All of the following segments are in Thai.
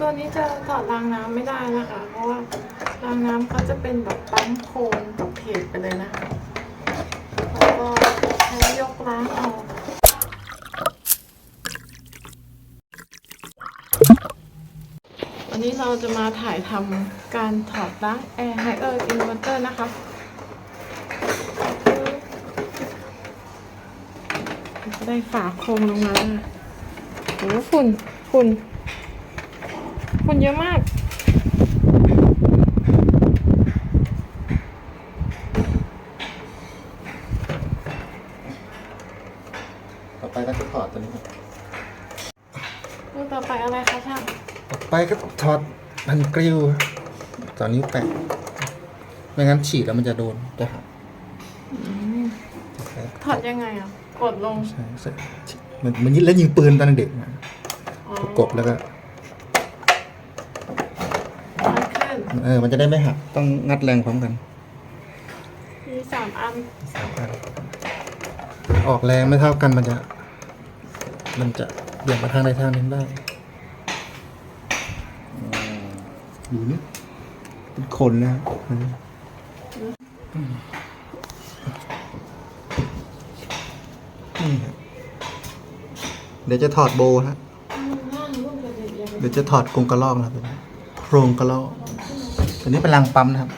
ตัวนี้จะถอดรางน้ำไม่ได้นะคะ เพราะว่ารางน้ำเขาจะเป็นแบบปั๊มโคลนกับเพจไปเลยนะคะแล้วก็ใช้ยกล้างเอาวันนี้เราจะมาถ่ายทำการถอดล้างแอร์ไฮเออร์อินเวอร์เตอร์นะคะได้ฝาโคมลงมาโอ้ฝุ่นฝุ่น ฝุ่นเยอะมากต่อไปก็จะถอดตัวนี้ครับรูปต่อไปอะไรคะช่างต่อไปก็ถอดพันกริ้วต่อนิ้วแปะไม่งั้นฉีดแล้วมันจะโดนจะหักถอดยังไงอะ กดลงใช่ใช่เหมันเหมันยิงแล้วยิงปืนตอนเด็กนะอ๋อประกบแล้วก็ มันขึ้น เออ มันจะได้ไม่หัก ต้องงัดแรงพร้อมกัน มีสามอันสามอันออกแรงไม่เท่ากันมันจะ มันจะเบี่ยงมาทางใดทางหนึ่งได้อืมดูนี่เป็นคนนะอืมนี่ครับเดี๋ยวจะถอดโบฮะ เดี๋ยวจะถอดกรงกระรอกนะครับโครงกระรอก ตัวนี้เป็นรางปั๊มนะครับ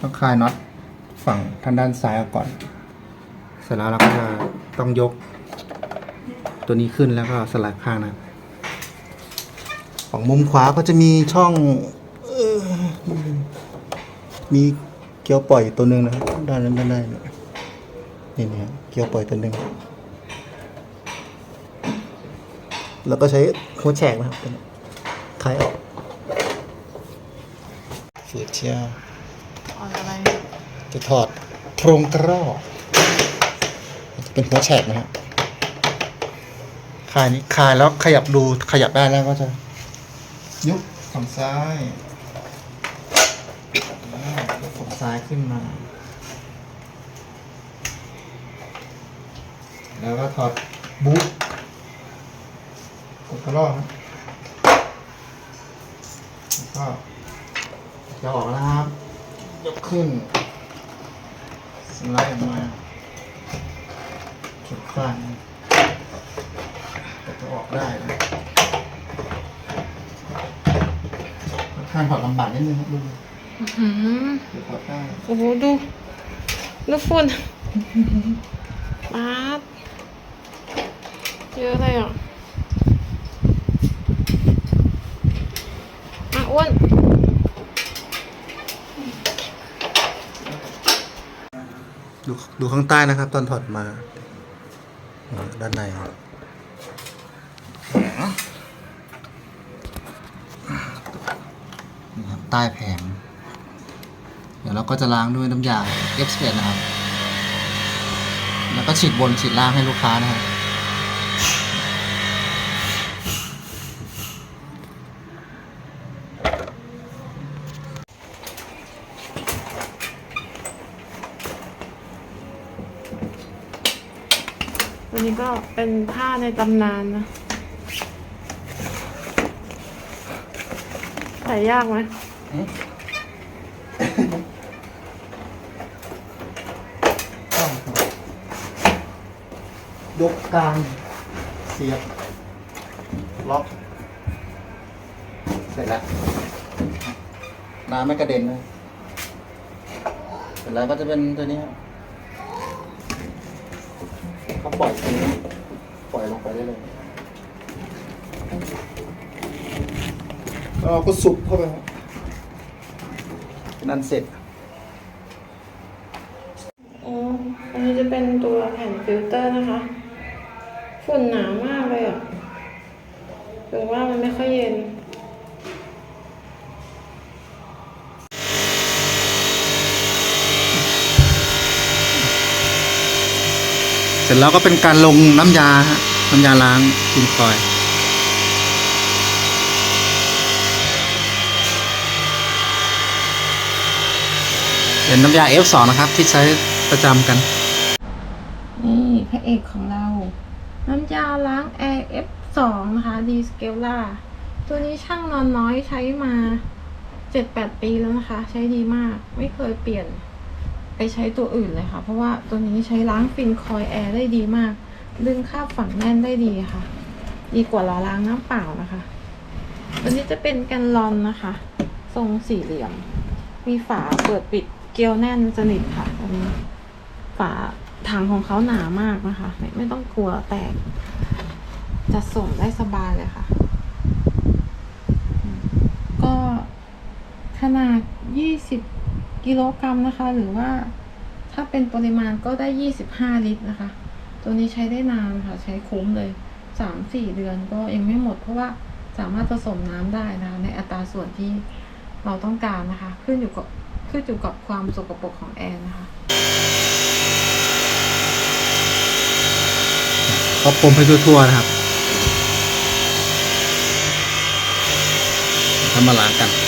ต้องคลายน็อตฝั่งทางด้านซ้ายออกก่อน เสร็จแล้วเราก็จะต้องยก ตัวนี้ขึ้นแล้วก็สลัดข้างนะฝั่งมุมขวาก็จะมีช่องออมีเกียวปล่อยตัวหนึ่งนะครับด้านนั้นด้านได้นี่นี่เนี่ยเกียวปล่อยตัวหนึ่งแล้วก็ใช้หัวแฉกนะครับคลายออก ฝืดเชียวถอดอะไรจะถอดโครงกระรอกจะเป็นหัวแฉกนะฮะคลายนี้คลายแล้วขยับดูขยับได้แล้วก็จะ ยุบฝั่งซ้ายอ่ายกฝั่งซ้ายขึ้นมา แล้วก็ถอดบูทกดกระรอกนะแล้วก็ จะออกแล้วครับ ยกขึ้น สไลด์ออกมาจุดข้างนะแต่จะออกได้นะค่อนข้างถอดลำบากนิดนึงครับลุงอืมเดี๋ยวถอดได้โอ้โหดูดูฝุ่น ป๊าดเยอะเลยอะอะอ้วน ดูดูข้างใต้นะครับ ตอนถอดมา ด้านในครับนี่ครับใต้แผง เดี๋ยวเราก็จะล้างด้วยน้ำยา F11 นะครับ แล้วก็ฉีดบนฉีดล่างให้ลูกค้านะครับ ตัวนี้ก็เป็นผ้าในตำนานนะ ใส่ยากไหมยกกลาง เสียบ ล็อก เสร็จแล้ว น้ำไม่กระเด็นนะเสร็จแล้วก็จะเป็นตัวนี้ เขาปล่อยตัวนี้ปล่อยลงไปได้เลยแล้วเราก็สุกเข้าไปครับนั่นเสร็จ อ๋อ อันนี้จะเป็นตัวแผ่นฟิลเตอร์นะคะ ฝุ่นหนามากเลยอะถึงว่ามันไม่ค่อยเย็น สร็จแล้วก็เป็นการลงน้ำยาน้ำยาล้างซินคอยเป็นน้ำยา F2 นะครับ ที่ใช้ประจำกัน นี่พระเอกของเรา น้ำยาล้าง Air F2 นะคะ d s c a l a ตัวนี้ช่างนอนน้อยใช้มาเจ็ดแปดปีแล้วนะคะ ใช้ดีมาก ไม่เคยเปลี่ยน ไปใช้ตัวอื่นเลยค่ะ เพราะว่าตัวนี้ใช้ล้างฟินคอยแอร์ได้ดีมาก ดึงคราบฝังแน่นได้ดีค่ะ ดีกว่าเราล้างน้ำเปล่านะคะตัวนี้จะเป็นกันลอนนะคะ ทรงสี่เหลี่ยม มีฝาเปิดปิดเกลียวแน่นสนิทค่ะอันนี้ ฝาถังของเขาหนามากนะคะ ไม่ไม่ต้องกลัวแตกจะส่งได้สบายเลยค่ะ ก็ขนาด20 กิโลกรัมนะคะ หรือว่าถ้าเป็นปริมาณก็ได้ 25 ลิตรนะคะ ตัวนี้ใช้ได้นานค่ะ ใช้คุ้มเลย 3-4 เดือนก็ยังไม่หมดเพราะว่าสามารถผสมน้ำได้นะคะในอัตราส่วนที่เราต้องการนะคะ ขึ้นอยู่กับขึ้นอยู่กับความสกปรกของแอร์นะคะก็พรมให้ทั่วๆนะครับทำมาล้างกัน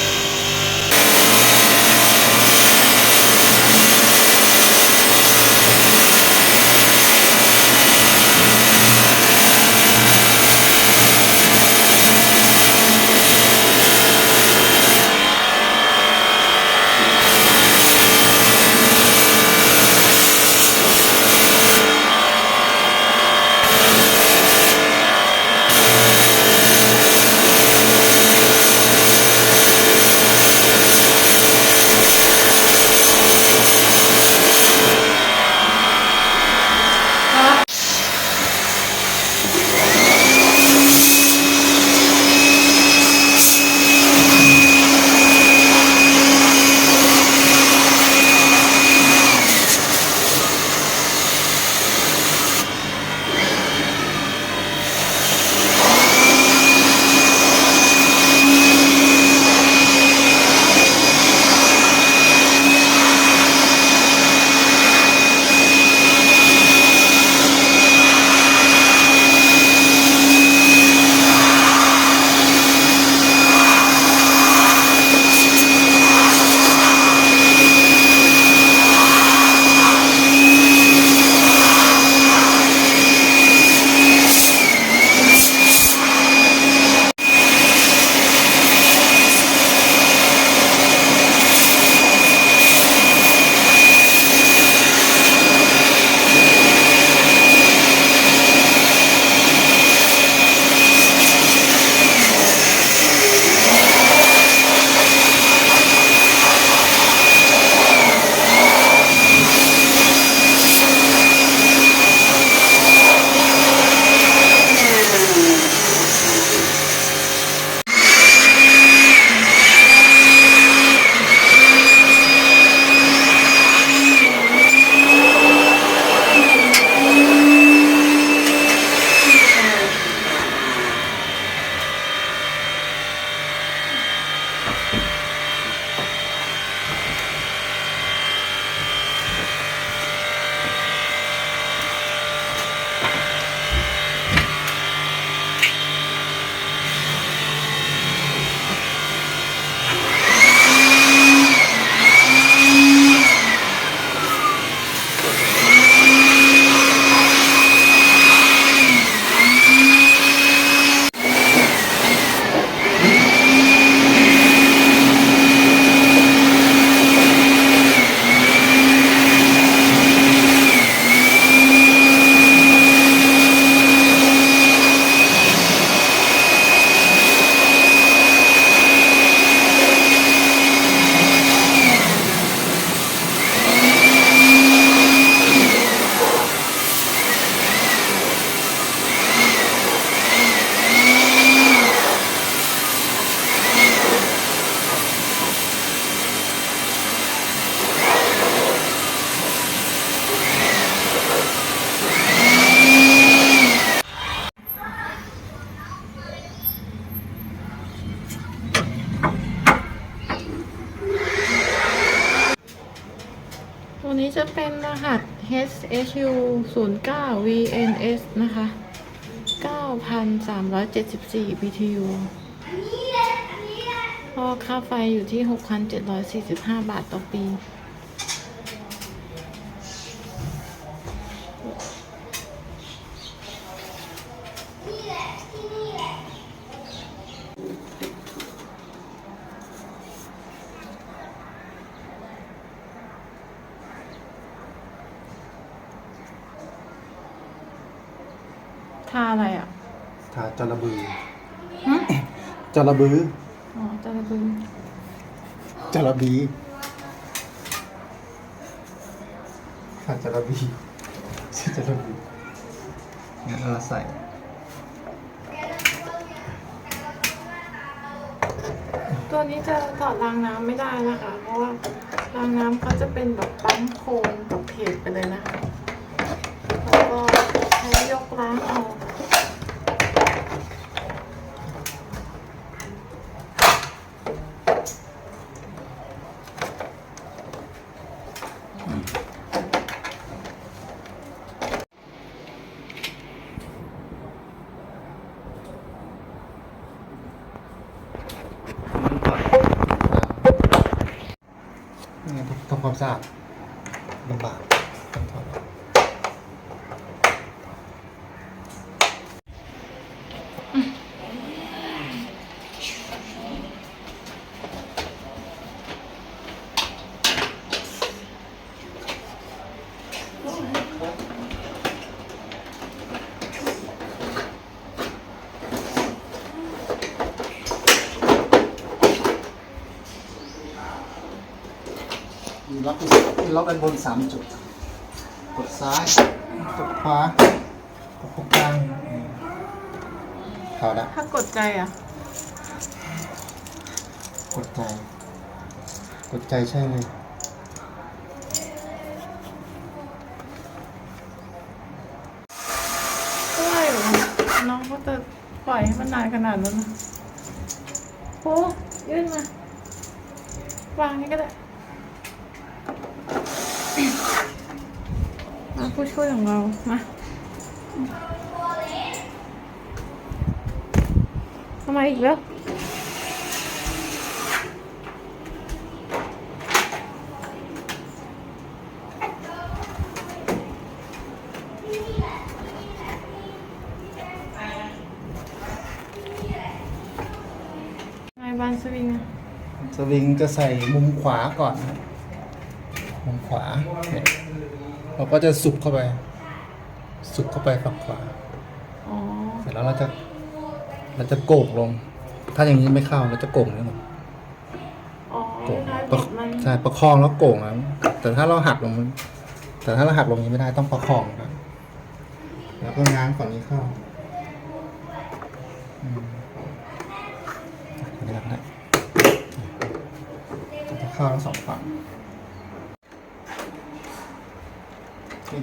หัส HSU 0 9 VNS นะคะ 9,374 BTU ก็ค่าไฟอยู่ที่ 6,745 บาทต่อปี ทาอะไรอะ ทาจระบือ หึ จระบืออ๋อจระบือจระบีทาจระบีชื่อจระบีงั้นเราใส่ตัวนี้จะถอดรางน้ำไม่ได้นะคะ เพราะว่ารางน้ำเขาจะเป็นแบบปั๊มโคมกับเพจไปเลยนะคะแล้วก็ใช้ยกล้างเอา งทำความสะอาดลำบากต้องถอดออกมีล็อกมี ล็อกกันบนสามจุด กดซ้ายกดขวากดตรงกลางเข้าแล้วถ้ากดใจอะ กดใจ กดใจใช่เลยก็ไรหรอน้องก็จะปล่อยให้มันนานขนาดนั้นนะโอ้ยื่นมาวางนี่ก็ได้ มาผู้ช่วยของเรา มาทำไมอีกแล้วไงบานสวิงอะสวิงจะใส่มุมขวาก่อนนะ ครับมุมขวาเนี่ยเราก็จะสุกเข้าไป สุกเข้าไปฝั่งขวาอ๋อเสร็จแล้วเราจะเราจะโก่งลง ถ้าอย่างนี้ไม่เข้าเราจะโก่งนี่หมดอ๋อโก่งคล้ายประๆมันใช่ประคองแล้วโก่งนะแต่ถ้าเราหักลงมันแต่ถ้าเราหักลงอย่างนี้ไม่ได้ต้องประคองครับแล้วก็ง้างฝั่งนี้เข้าอืมอันนี้แบบนี้จะเข้าทั้งสองฝั่งนี่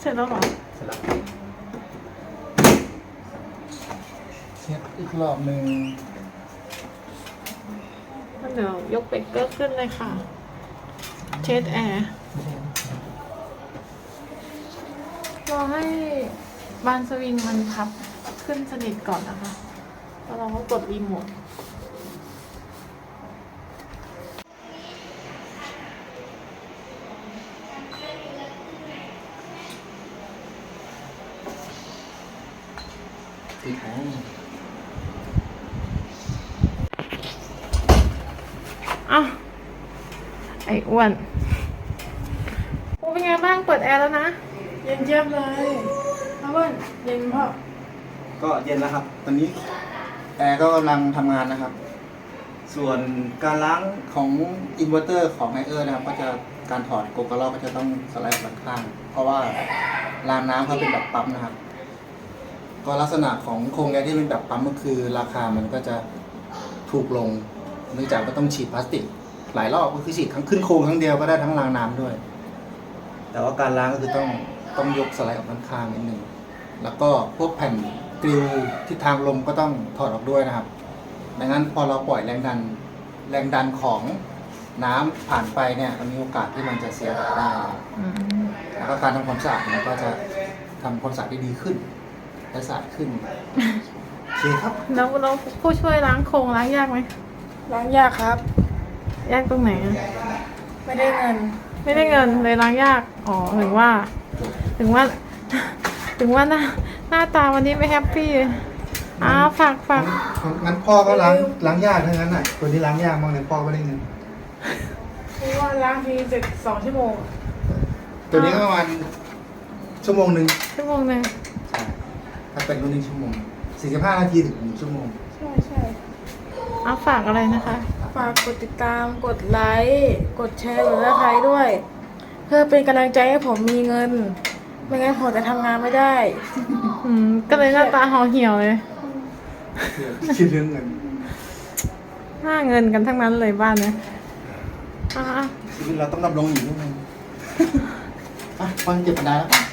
เสร็จแล้วเหรอเสร็จแล้วเช็ดอีกรอบหนึ่งงั้นเดี๋ยวยกเบรกเกอร์ขึ้นเลยค่ะ เช็ดแอร์รอให้บานสวิงมันพับขึ้นสนิทก่อนนะคะ แล้วเราก็กดรีโมท ติดของอะไอ้อ้วนโอ้เป็นไงบ้างเปิดแอร์แล้วนะ เย็นเจี๊ยบเลยอ้วนเย็นเพราะก็เย็นแล้วครับ ตอนนี้แอร์ก็กำลังทำงานนะครับ ส่วนการล้างของอินเวอร์เตอร์ของไฮเออร์นะครับ ก็จะการถอดโกกระลอกก็จะต้องสไลด์ด้านข้าง เพราะว่ารางน้ำเขาเป็นแบบปั๊มนะครับ ก็ลักษณะของโครงแอร์ที่เป็นแบบปั๊มก็คือ ราคามันก็จะถูกลงเนื่องจากก็ต้องฉีดพลาสติก หลายรอบก็คือฉีดทั้งขึ้นโครงครั้งเดียวก็ได้ทั้งรางน้ำด้วย แต่แต่ว่าการล้างก็คือต้องต้องยกสไลด์ออกด้านข้างนิดนึงแล้วก็พวกแผ่นกริวทิศทางลมก็ต้องถอดออกด้วยนะครับไม่งั้นพอเราปล่อยแรงดันแรงดันของน้ำผ่านไปเนี่ยมันมีโอกาสที่มันจะเสียหายได้นะครับอืม แล้วก็การทำความสะอาดเนี่ยก็จะทำความสะอาดได้ดีขึ้น และสะอาดขึ้นโอเคครับ แล้วแล้วผู้ช่วยล้างโครงล้างยากไหมล้างยากครับ ยากตรงไหนอะไม่ได้เงิน ไม่ได้เงินเลยล้างยากอ๋อถึงว่า ถึงว่า ถึงว่าหน้าหน้าตาวันนี้ไม่แฮปปี้เลยอ้าวฝากฝากงั้นพ่อก็ล้างล้างยากทั้งนั้นอะตัวนี้ล้างยากมากเลยพ่อไม่ได้เงินคือว่าล้างทีเสร็จสองชั่วโมง ตัวนี้ก็ประมาณชั่วโมงหนึ่งชั่วโมงหนึ่งใช่ถ้า เป็นรุ่นนี้ชั่วโมงสี่สิบห้านาทีถึงหนึ่งชั่วโมง ใช่ใช่อ้าวฝากอะไรนะคะ ฝากกดติดตามกดไลค์กดแชร์กดซับสไครต์ด้วย เพื่อเป็นกำลังใจให้ผมมีเงิน ไม่งั้นผมจะทำงานไม่ได้ อืม ก็เลยหน้าตาห่อเหี่ยวเลย คิดเรื่องเงินหน้าเงินกันทั้งนั้นเลยบ้านเนี่ยอ้าวชีวิตเราต้องดำรงอยู่นิดนึงอะฟังเก็บบันไดแล้วเก็บ